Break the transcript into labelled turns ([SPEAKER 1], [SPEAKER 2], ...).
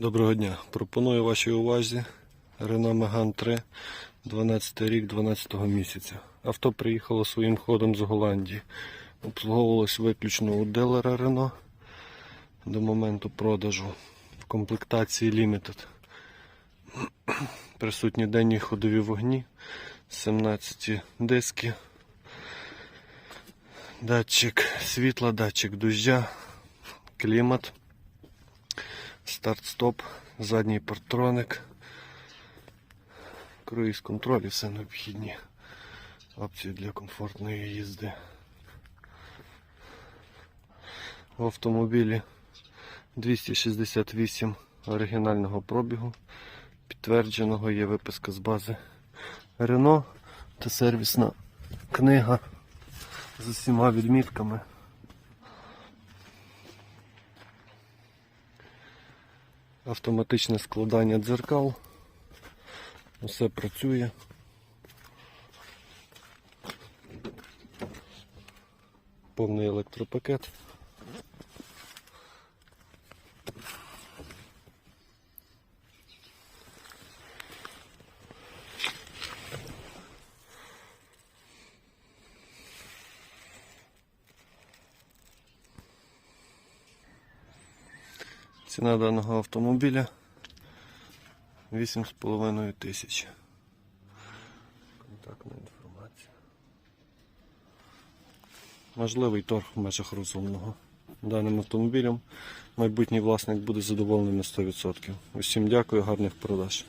[SPEAKER 1] Доброго дня. Пропоную вашій увазі Renault Megane 3, 12 рік, 12 місяця. Авто приїхало своїм ходом з Голландії. Обслуговувалось виключно у дилера Renault до моменту продажу в комплектації Limited. Присутні денні ходові вогні, 17 диски, датчик світла, датчик дождя, клімат. Старт-стоп, задній партроник, круїз контроль і все необхідні опції для комфортної їзди. В автомобілі 268 оригінального пробігу, підтвердженого є виписка з бази Рено та сервісна книга з усіма відмітками. Автоматичне складання дзеркал. Усе працює. Повний електропакет. Ціна даного автомобіля 8,5 тисяч. Контактна інформація. Можливий торг в межах розумного. Даним автомобілем майбутній власник буде задоволений на 100%. Усім дякую, гарних продаж.